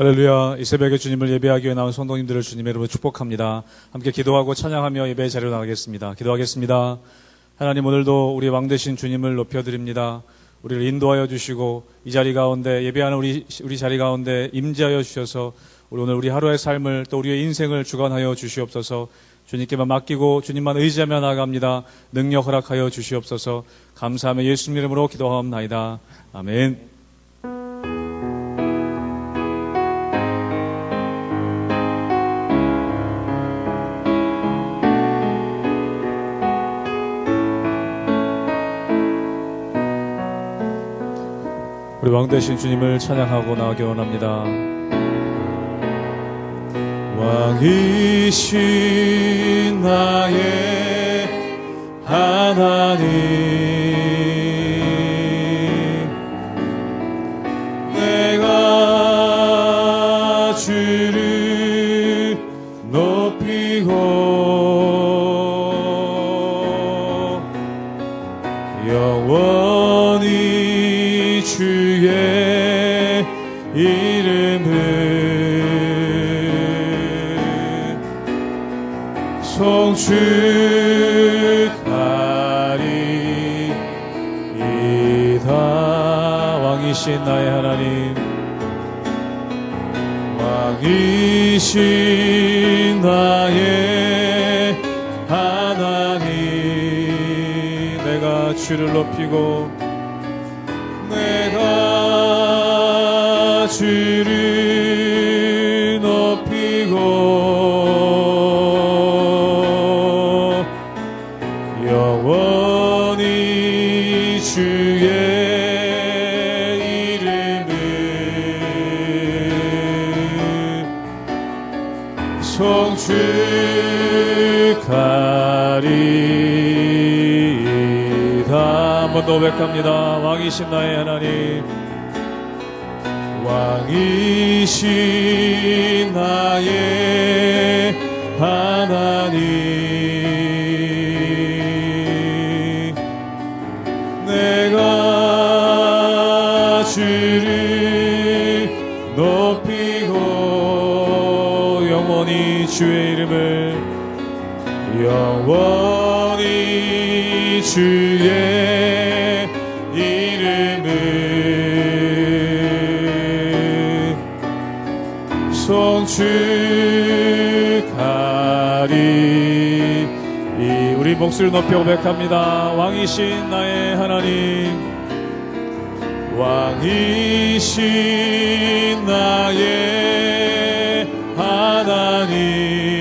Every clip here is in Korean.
할렐루야. 이 새벽에 주님을 예배하기 위해 나온 성도님들을 주님의 이름으로 축복합니다. 함께 기도하고 찬양하며 예배의 자리로 나가겠습니다. 기도하겠습니다. 하나님 오늘도 우리 왕 되신 주님을 높여드립니다. 우리를 인도하여 주시고 이 자리 가운데 예배하는 우리 우리 자리 가운데 임재하여 주셔서 우리 오늘 우리 하루의 삶을 또 우리의 인생을 주관하여 주시옵소서. 주님께만 맡기고 주님만 의지하며 나아갑니다. 능력 허락하여 주시옵소서. 감사하며 예수님 이름으로 기도하옵나이다. 아멘. 우리 왕 되신 주님을 찬양하고 나가기 원합니다. 왕이신 나의 하나님 송축하리 이다. 왕이신 나의 하나님 왕이신 나의 하나님. 내가 주를 높이고 내가 주를 축하리이다. 한 번더 고백합니다. 왕이신 나의 하나님. 왕이신 나의 하나님 주의 이름을 송축하리. 이 우리 목소리 높여 고백합니다. 왕이신 나의 하나님 왕이신 나의 하나님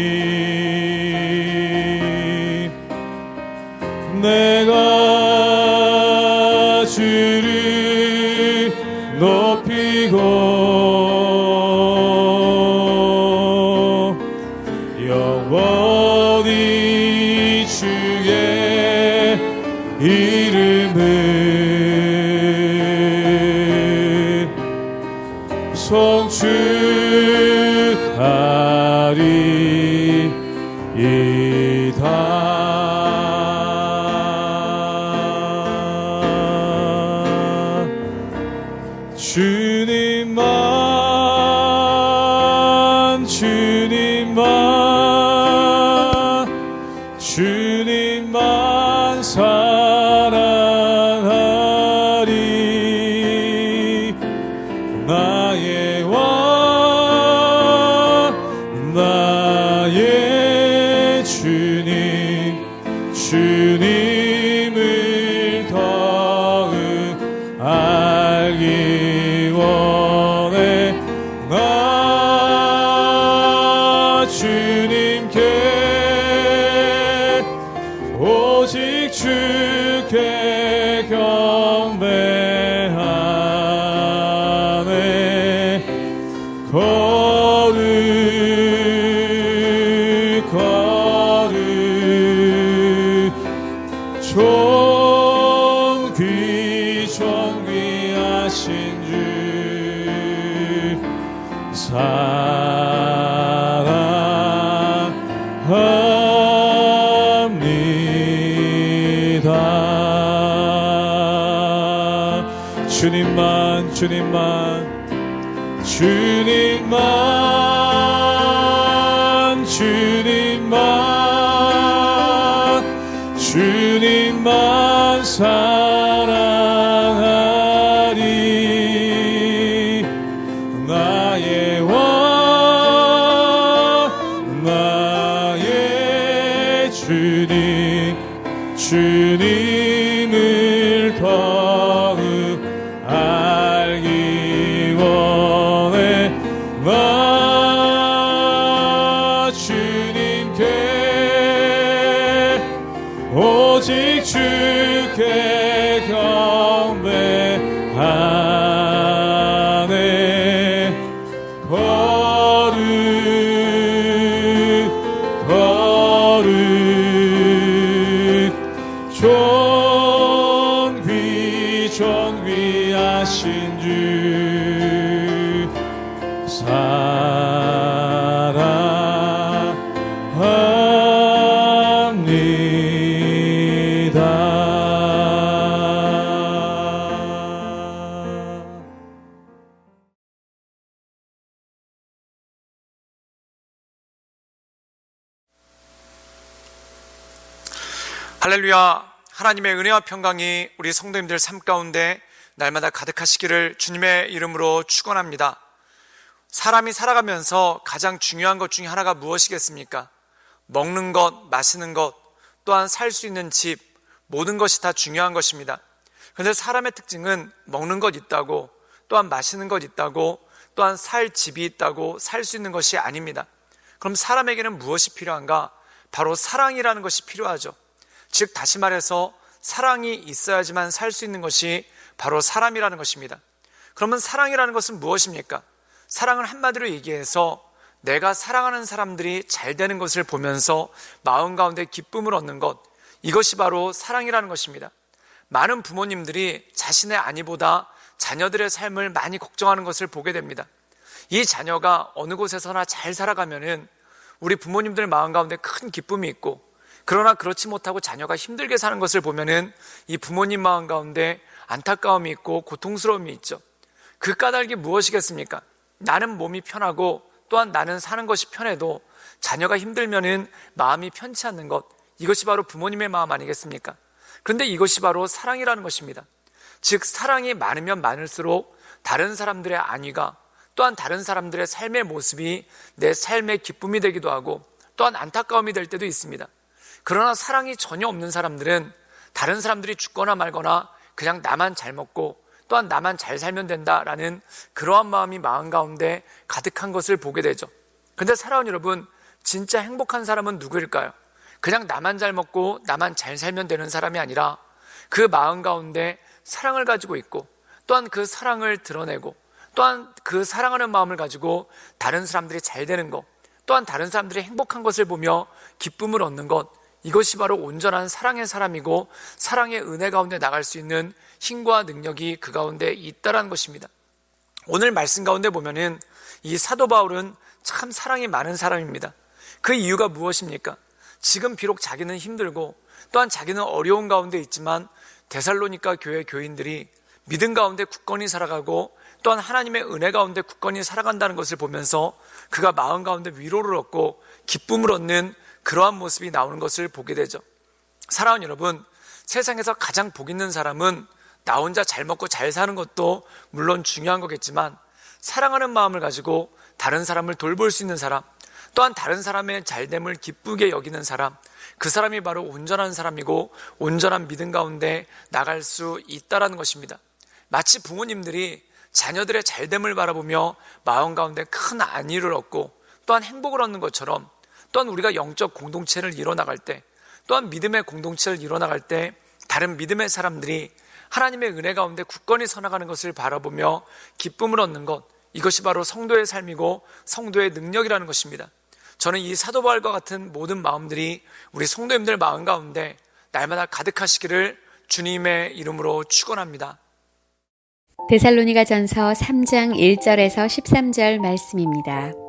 송 할렐루야. 하나님의 은혜와 평강이 우리 성도님들 삶 가운데 날마다 가득하시기를 주님의 이름으로 축원합니다. 사람이 살아가면서 가장 중요한 것 중에 하나가 무엇이겠습니까? 먹는 것, 마시는 것, 또한 살 수 있는 집, 모든 것이 다 중요한 것입니다. 그런데 사람의 특징은 먹는 것 있다고, 또한 마시는 것 있다고, 또한 살 집이 있다고 살 수 있는 것이 아닙니다. 그럼 사람에게는 무엇이 필요한가? 바로 사랑이라는 것이 필요하죠. 즉, 다시 말해서 사랑이 있어야지만 살 수 있는 것이 바로 사람이라는 것입니다. 그러면 사랑이라는 것은 무엇입니까? 사랑은 한마디로 얘기해서 내가 사랑하는 사람들이 잘 되는 것을 보면서 마음 가운데 기쁨을 얻는 것, 이것이 바로 사랑이라는 것입니다. 많은 부모님들이 자신의 아니보다 자녀들의 삶을 많이 걱정하는 것을 보게 됩니다. 이 자녀가 어느 곳에서나 잘 살아가면은 우리 부모님들 마음 가운데 큰 기쁨이 있고 그러나 그렇지 못하고 자녀가 힘들게 사는 것을 보면은 이 부모님 마음 가운데 안타까움이 있고 고통스러움이 있죠. 그 까닭이 무엇이겠습니까? 나는 몸이 편하고 또한 나는 사는 것이 편해도 자녀가 힘들면은 마음이 편치 않는 것. 이것이 바로 부모님의 마음 아니겠습니까? 그런데 이것이 바로 사랑이라는 것입니다. 즉, 사랑이 많으면 많을수록 다른 사람들의 안위가 또한 다른 사람들의 삶의 모습이 내 삶의 기쁨이 되기도 하고 또한 안타까움이 될 때도 있습니다. 그러나 사랑이 전혀 없는 사람들은 다른 사람들이 죽거나 말거나 그냥 나만 잘 먹고 또한 나만 잘 살면 된다라는 그러한 마음이 마음 가운데 가득한 것을 보게 되죠. 근데 사랑하는 여러분, 진짜 행복한 사람은 누구일까요? 그냥 나만 잘 먹고 나만 잘 살면 되는 사람이 아니라 그 마음 가운데 사랑을 가지고 있고 또한 그 사랑을 드러내고 또한 그 사랑하는 마음을 가지고 다른 사람들이 잘 되는 것 또한 다른 사람들이 행복한 것을 보며 기쁨을 얻는 것 이것이 바로 온전한 사랑의 사람이고 사랑의 은혜 가운데 나갈 수 있는 힘과 능력이 그 가운데 있다라는 것입니다. 오늘 말씀 가운데 보면은 이 사도 바울은 참 사랑이 많은 사람입니다. 그 이유가 무엇입니까? 지금 비록 자기는 힘들고 또한 자기는 어려운 가운데 있지만 데살로니가 교회 교인들이 믿음 가운데 굳건히 살아가고 또한 하나님의 은혜 가운데 굳건히 살아간다는 것을 보면서 그가 마음 가운데 위로를 얻고 기쁨을 얻는 그러한 모습이 나오는 것을 보게 되죠. 사랑하는 여러분, 세상에서 가장 복 있는 사람은 나 혼자 잘 먹고 잘 사는 것도 물론 중요한 거겠지만 사랑하는 마음을 가지고 다른 사람을 돌볼 수 있는 사람, 또한 다른 사람의 잘됨을 기쁘게 여기는 사람, 그 사람이 바로 온전한 사람이고 온전한 믿음 가운데 나갈 수 있다라는 것입니다. 마치 부모님들이 자녀들의 잘됨을 바라보며 마음 가운데 큰 안위를 얻고 또한 행복을 얻는 것처럼 또한 우리가 영적 공동체를 이뤄나갈 때 또한 믿음의 공동체를 이뤄나갈 때 다른 믿음의 사람들이 하나님의 은혜 가운데 굳건히 서나가는 것을 바라보며 기쁨을 얻는 것 이것이 바로 성도의 삶이고 성도의 능력이라는 것입니다. 저는 이 사도 바울과 같은 모든 마음들이 우리 성도님들 마음 가운데 날마다 가득하시기를 주님의 이름으로 축원합니다. 데살로니가 전서 3장 1절에서 13절 말씀입니다.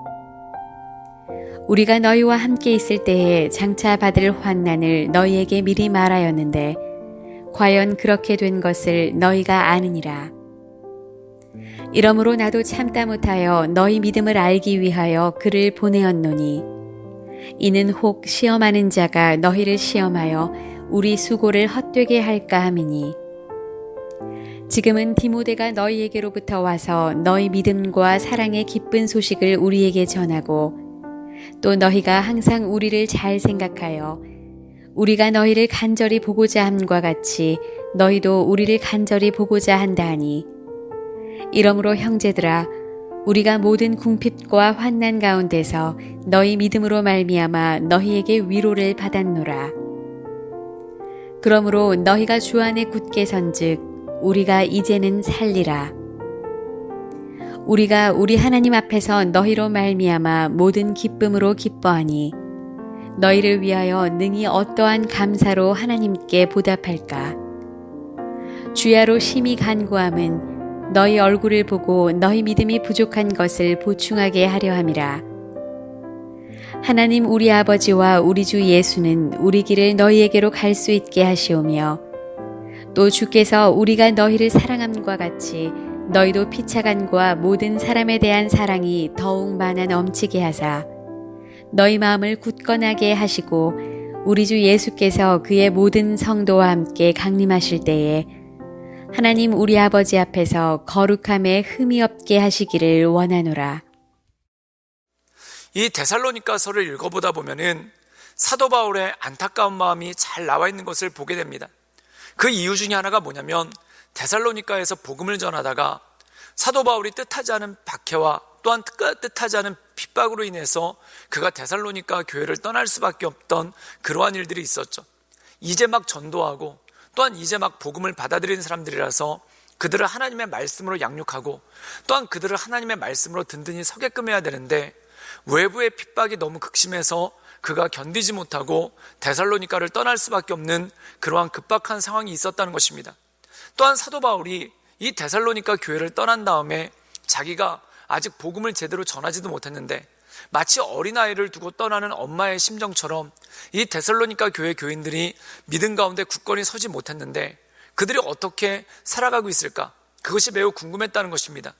우리가 너희와 함께 있을 때에 장차 받을 환난을 너희에게 미리 말하였는데 과연 그렇게 된 것을 너희가 아느니라. 이러므로 나도 참다 못하여 너희 믿음을 알기 위하여 그를 보내었노니 이는 혹 시험하는 자가 너희를 시험하여 우리 수고를 헛되게 할까 함이니 지금은 디모데가 너희에게로부터 와서 너희 믿음과 사랑의 기쁜 소식을 우리에게 전하고 또 너희가 항상 우리를 잘 생각하여 우리가 너희를 간절히 보고자 함과 같이 너희도 우리를 간절히 보고자 한다 하니 이러므로 형제들아 우리가 모든 궁핍과 환난 가운데서 너희 믿음으로 말미암아 너희에게 위로를 받았노라. 그러므로 너희가 주 안에 굳게 선즉 우리가 이제는 살리라 우리가 우리 하나님 앞에서 너희로 말미암아 모든 기쁨으로 기뻐하니 너희를 위하여 능히 어떠한 감사로 하나님께 보답할까 주야로 심히 간구함은 너희 얼굴을 보고 너희 믿음이 부족한 것을 보충하게 하려 함이라. 하나님 우리 아버지와 우리 주 예수는 우리 길을 너희에게로 갈 수 있게 하시오며 또 주께서 우리가 너희를 사랑함과 같이 너희도 피차간과 모든 사람에 대한 사랑이 더욱 많아 넘치게 하사 너희 마음을 굳건하게 하시고 우리 주 예수께서 그의 모든 성도와 함께 강림하실 때에 하나님 우리 아버지 앞에서 거룩함에 흠이 없게 하시기를 원하노라. 이 데살로니가서를 읽어보다 보면은 사도 바울의 안타까운 마음이 잘 나와 있는 것을 보게 됩니다. 그 이유 중에 하나가 뭐냐면 데살로니가에서 복음을 전하다가 사도 바울이 뜻하지 않은 박해와 또한 뜻하지 않은 핍박으로 인해서 그가 데살로니가 교회를 떠날 수밖에 없던 그러한 일들이 있었죠. 이제 막 전도하고 또한 이제 막 복음을 받아들이는 사람들이라서 그들을 하나님의 말씀으로 양육하고 또한 그들을 하나님의 말씀으로 든든히 서게끔 해야 되는데 외부의 핍박이 너무 극심해서 그가 견디지 못하고 데살로니가를 떠날 수밖에 없는 그러한 급박한 상황이 있었다는 것입니다. 또한 사도 바울이 이 데살로니가 교회를 떠난 다음에 자기가 아직 복음을 제대로 전하지도 못했는데 마치 어린아이를 두고 떠나는 엄마의 심정처럼 이 데살로니가 교회 교인들이 믿음 가운데 굳건히 서지 못했는데 그들이 어떻게 살아가고 있을까? 그것이 매우 궁금했다는 것입니다.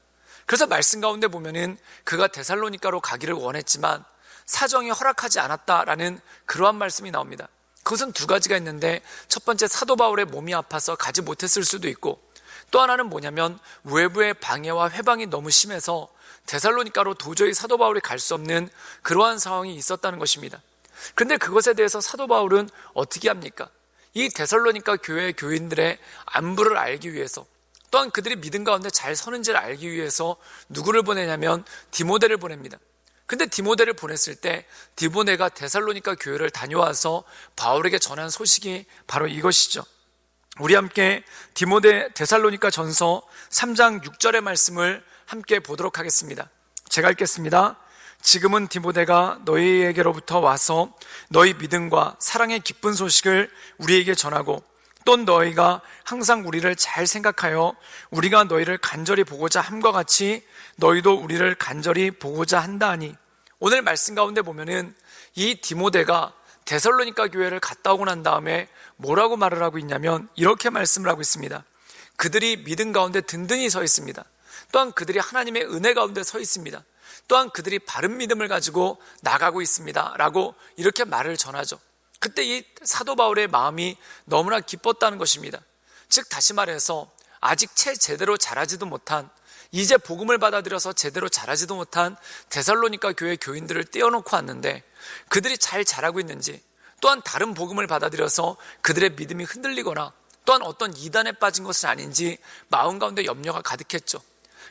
그래서 말씀 가운데 보면은 그가 데살로니가로 가기를 원했지만 사정이 허락하지 않았다라는 그러한 말씀이 나옵니다. 그것은 두 가지가 있는데 첫 번째 사도 바울의 몸이 아파서 가지 못했을 수도 있고 또 하나는 뭐냐면 외부의 방해와 회방이 너무 심해서 데살로니가로 도저히 사도 바울이 갈 수 없는 그러한 상황이 있었다는 것입니다. 그런데 그것에 대해서 사도 바울은 어떻게 합니까? 이 데살로니가 교회 교인들의 안부를 알기 위해서 또한 그들이 믿음 가운데 잘 서는지를 알기 위해서 누구를 보내냐면 디모데를 보냅니다. 근데 디모데를 보냈을 때 디모데가 데살로니가 교회를 다녀와서 바울에게 전한 소식이 바로 이것이죠. 우리 함께 디모데 데살로니가 전서 3장 6절의 말씀을 함께 보도록 하겠습니다. 제가 읽겠습니다. 지금은 디모데가 너희에게로부터 와서 너희 믿음과 사랑의 기쁜 소식을 우리에게 전하고 또 너희가 항상 우리를 잘 생각하여 우리가 너희를 간절히 보고자 함과 같이 너희도 우리를 간절히 보고자 한다 하니 오늘 말씀 가운데 보면은 이 디모데가 데살로니가 교회를 갔다 오고 난 다음에 뭐라고 말을 하고 있냐면 이렇게 말씀을 하고 있습니다. 그들이 믿음 가운데 든든히 서 있습니다. 또한 그들이 하나님의 은혜 가운데 서 있습니다. 또한 그들이 바른 믿음을 가지고 나가고 있습니다. 라고 이렇게 말을 전하죠. 그때 이 사도 바울의 마음이 너무나 기뻤다는 것입니다. 즉, 다시 말해서 아직 채 제대로 자라지도 못한 이제 복음을 받아들여서 제대로 자라지도 못한 데살로니가 교회 교인들을 떼어놓고 왔는데 그들이 잘 자라고 있는지 또한 다른 복음을 받아들여서 그들의 믿음이 흔들리거나 또한 어떤 이단에 빠진 것은 아닌지 마음 가운데 염려가 가득했죠.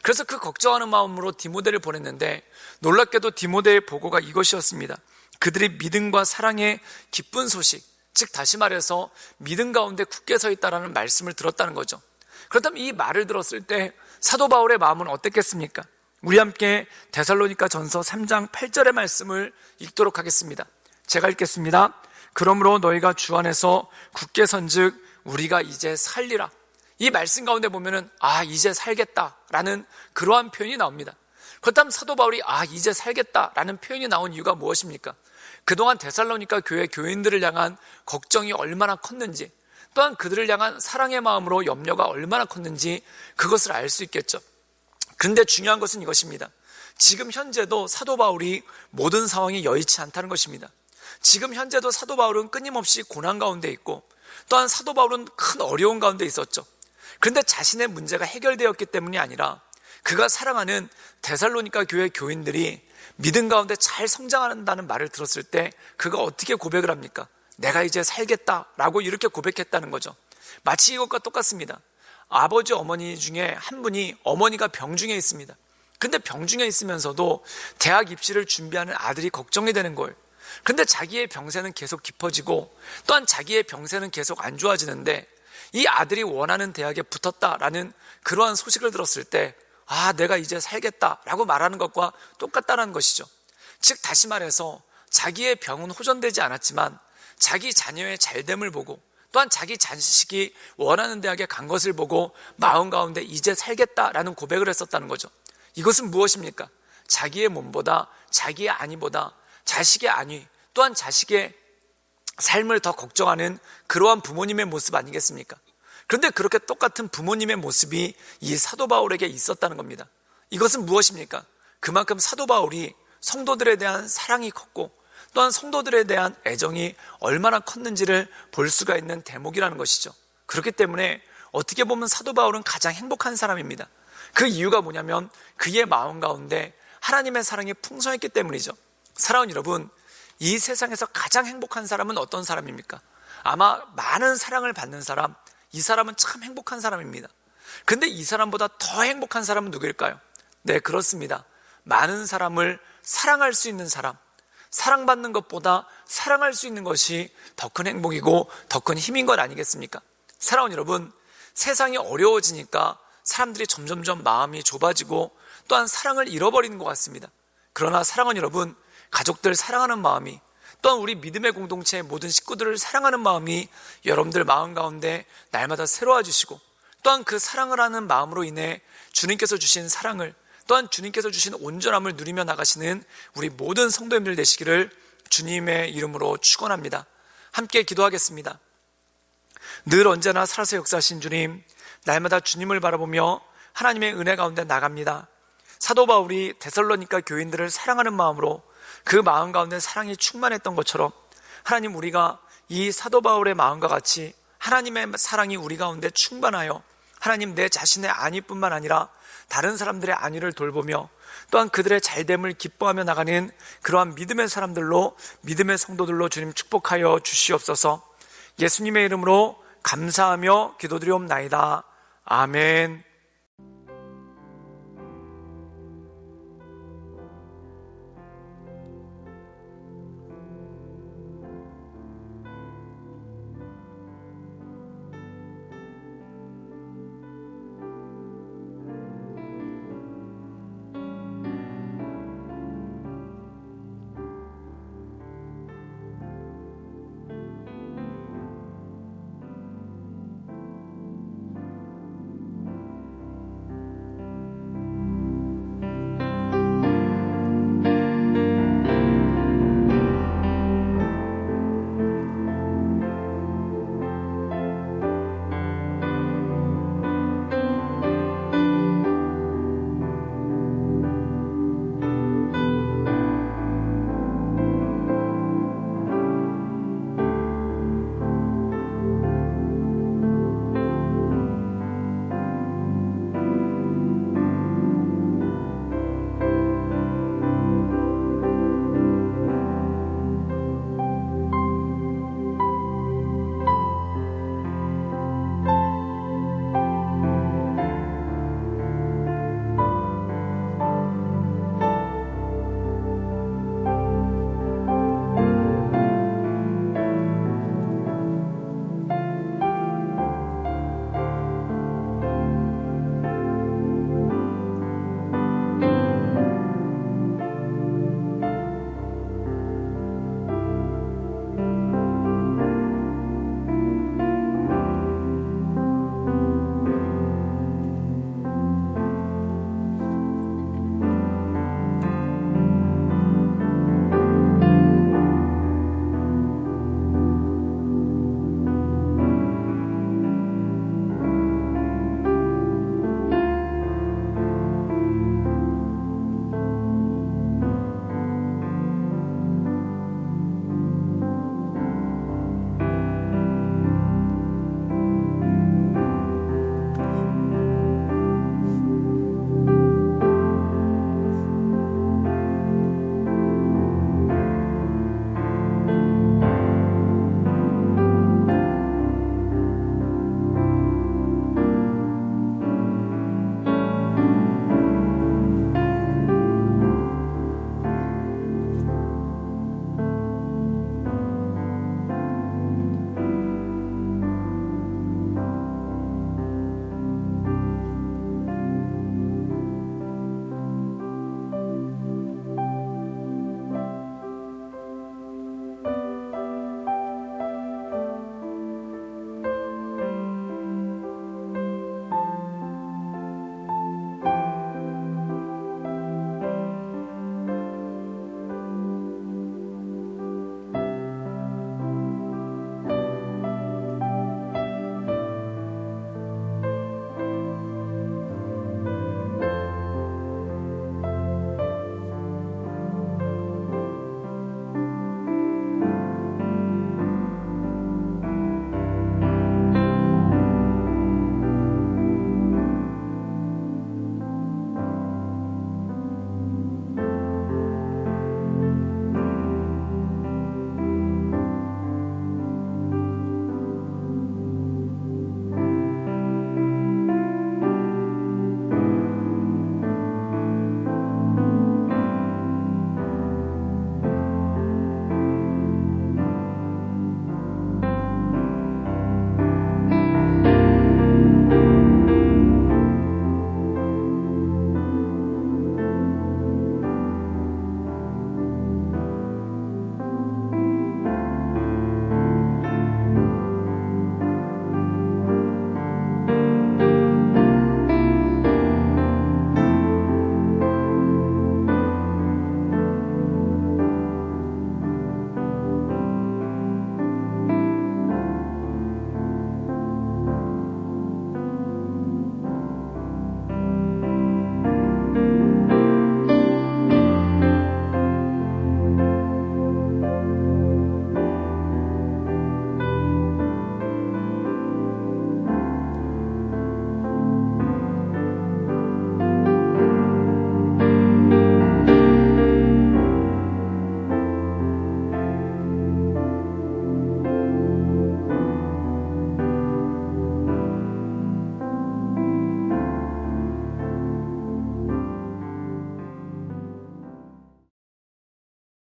그래서 그 걱정하는 마음으로 디모데를 보냈는데 놀랍게도 디모데의 보고가 이것이었습니다. 그들이 믿음과 사랑의 기쁜 소식, 즉 다시 말해서 믿음 가운데 굳게 서 있다라는 말씀을 들었다는 거죠. 그렇다면 이 말을 들었을 때 사도 바울의 마음은 어땠겠습니까? 우리 함께 데살로니가 전서 3장 8절의 말씀을 읽도록 하겠습니다. 제가 읽겠습니다. 그러므로 너희가 주 안에서 굳게 선즉 우리가 이제 살리라. 이 말씀 가운데 보면은 아 이제 살겠다라는 그러한 표현이 나옵니다. 그렇다면 사도 바울이 아 이제 살겠다라는 표현이 나온 이유가 무엇입니까? 그동안 데살로니가 교회 교인들을 향한 걱정이 얼마나 컸는지 또한 그들을 향한 사랑의 마음으로 염려가 얼마나 컸는지 그것을 알 수 있겠죠. 그런데 중요한 것은 이것입니다. 지금 현재도 사도 바울이 모든 상황이 여의치 않다는 것입니다. 지금 현재도 사도 바울은 끊임없이 고난 가운데 있고 또한 사도 바울은 큰 어려운 가운데 있었죠. 그런데 자신의 문제가 해결되었기 때문이 아니라 그가 사랑하는 데살로니가 교회 교인들이 믿음 가운데 잘 성장한다는 말을 들었을 때 그가 어떻게 고백을 합니까? 내가 이제 살겠다라고 이렇게 고백했다는 거죠. 마치 이것과 똑같습니다. 아버지 어머니 중에 한 분이 어머니가 병중에 있습니다. 근데 병중에 있으면서도 대학 입시를 준비하는 아들이 걱정이 되는 거예요. 근데 자기의 병세는 계속 깊어지고 또한 자기의 병세는 계속 안 좋아지는데 이 아들이 원하는 대학에 붙었다라는 그러한 소식을 들었을 때 아, 내가 이제 살겠다라고 말하는 것과 똑같다는 것이죠. 즉, 다시 말해서 자기의 병은 호전되지 않았지만 자기 자녀의 잘됨을 보고 또한 자기 자식이 원하는 대학에 간 것을 보고 마음 가운데 이제 살겠다라는 고백을 했었다는 거죠. 이것은 무엇입니까? 자기의 몸보다 자기의 안위보다 자식의 안위 또한 자식의 삶을 더 걱정하는 그러한 부모님의 모습 아니겠습니까? 그런데 그렇게 똑같은 부모님의 모습이 이 사도 바울에게 있었다는 겁니다. 이것은 무엇입니까? 그만큼 사도 바울이 성도들에 대한 사랑이 컸고 또한 성도들에 대한 애정이 얼마나 컸는지를 볼 수가 있는 대목이라는 것이죠. 그렇기 때문에 어떻게 보면 사도 바울은 가장 행복한 사람입니다. 그 이유가 뭐냐면 그의 마음 가운데 하나님의 사랑이 풍성했기 때문이죠. 사랑하는 여러분, 이 세상에서 가장 행복한 사람은 어떤 사람입니까? 아마 많은 사랑을 받는 사람, 이 사람은 참 행복한 사람입니다. 근데 이 사람보다 더 행복한 사람은 누구일까요? 네, 그렇습니다. 많은 사람을 사랑할 수 있는 사람, 사랑받는 것보다 사랑할 수 있는 것이 더 큰 행복이고 더 큰 힘인 것 아니겠습니까? 사랑하는 여러분, 세상이 어려워지니까 사람들이 점점점 마음이 좁아지고 또한 사랑을 잃어버리는 것 같습니다. 그러나 사랑하는 여러분, 가족들 사랑하는 마음이 또한 우리 믿음의 공동체의 모든 식구들을 사랑하는 마음이 여러분들 마음 가운데 날마다 새로워지시고 또한 그 사랑을 하는 마음으로 인해 주님께서 주신 사랑을 또한 주님께서 주신 온전함을 누리며 나가시는 우리 모든 성도님들 되시기를 주님의 이름으로 축원합니다. 함께 기도하겠습니다. 늘 언제나 살아서 역사하신 주님, 날마다 주님을 바라보며 하나님의 은혜 가운데 나갑니다. 사도 바울이 데살로니가 교인들을 사랑하는 마음으로 그 마음 가운데 사랑이 충만했던 것처럼 하나님 우리가 이 사도 바울의 마음과 같이 하나님의 사랑이 우리 가운데 충만하여 하나님 내 자신의 안위뿐만 아니라 다른 사람들의 안위를 돌보며 또한 그들의 잘됨을 기뻐하며 나가는 그러한 믿음의 사람들로 믿음의 성도들로 주님 축복하여 주시옵소서 예수님의 이름으로 감사하며 기도드리옵나이다. 아멘.